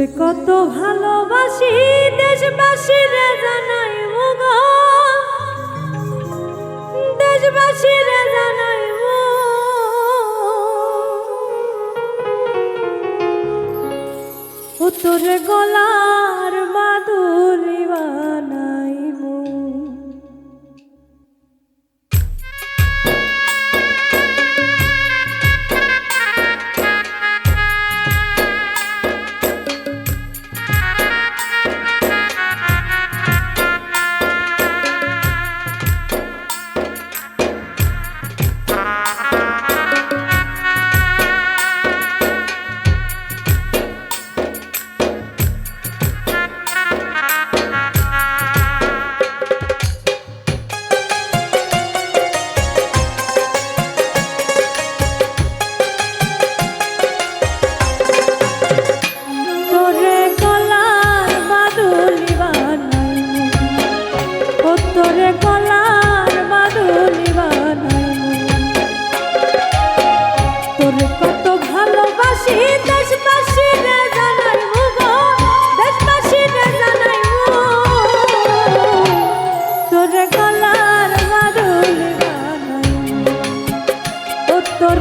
কত ভালোবাসি দেশবাসী রে জানাই মুগ দেশবাসী রে জানাই উত্তর গলার মাদুলি বানা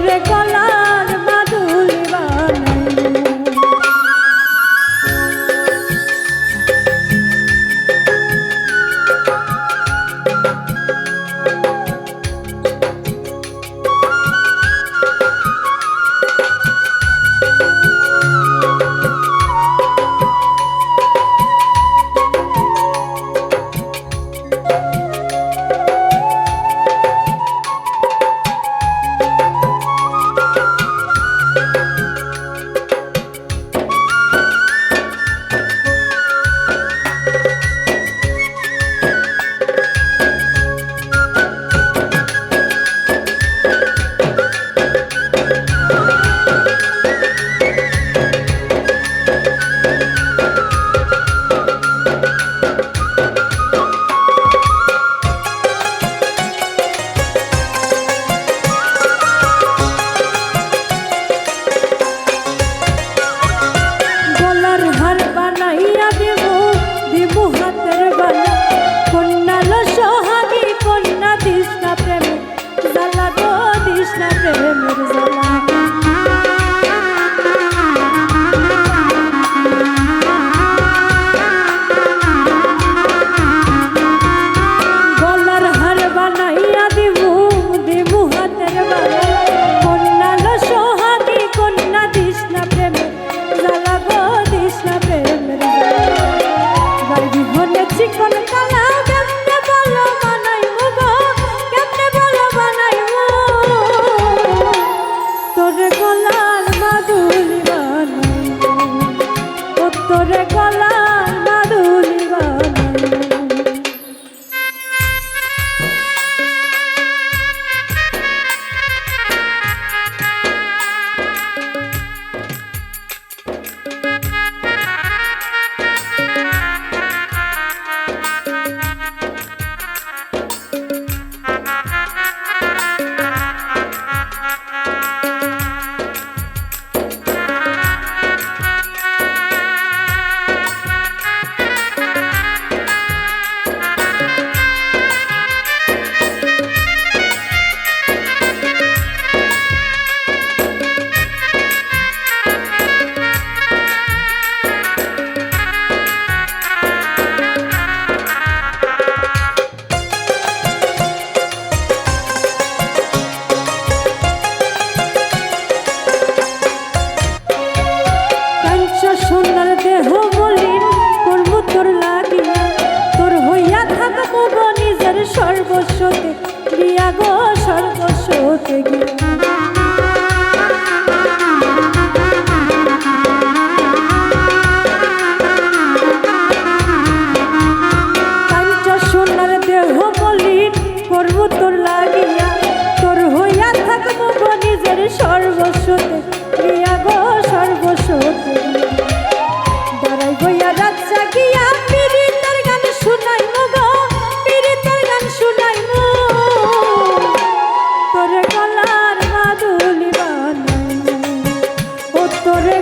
রে কলা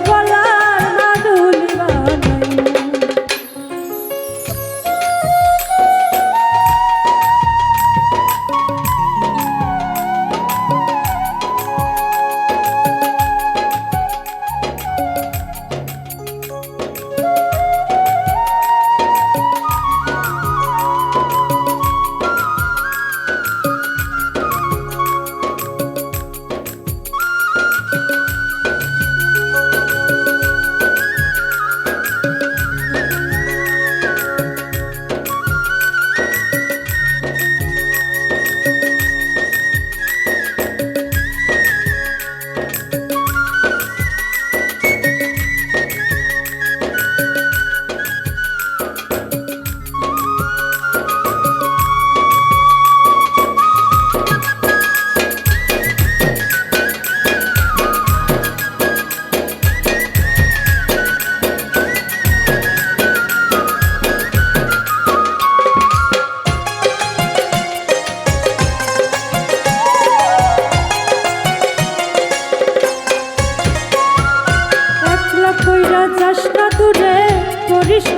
গলা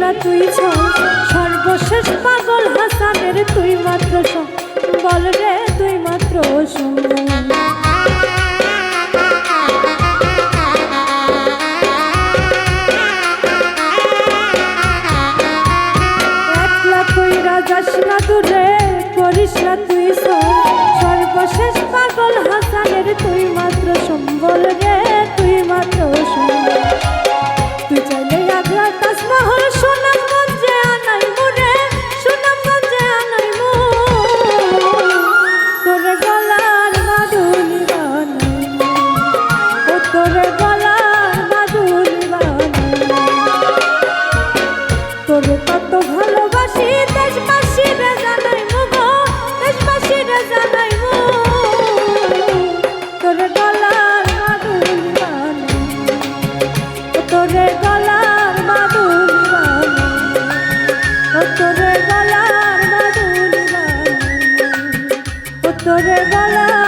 সেরা তুই ছ। সর্বশেষ পাগল হাসানের তুই মাত্র বল রে তুই মাত্র সুন্দর ওরে বালা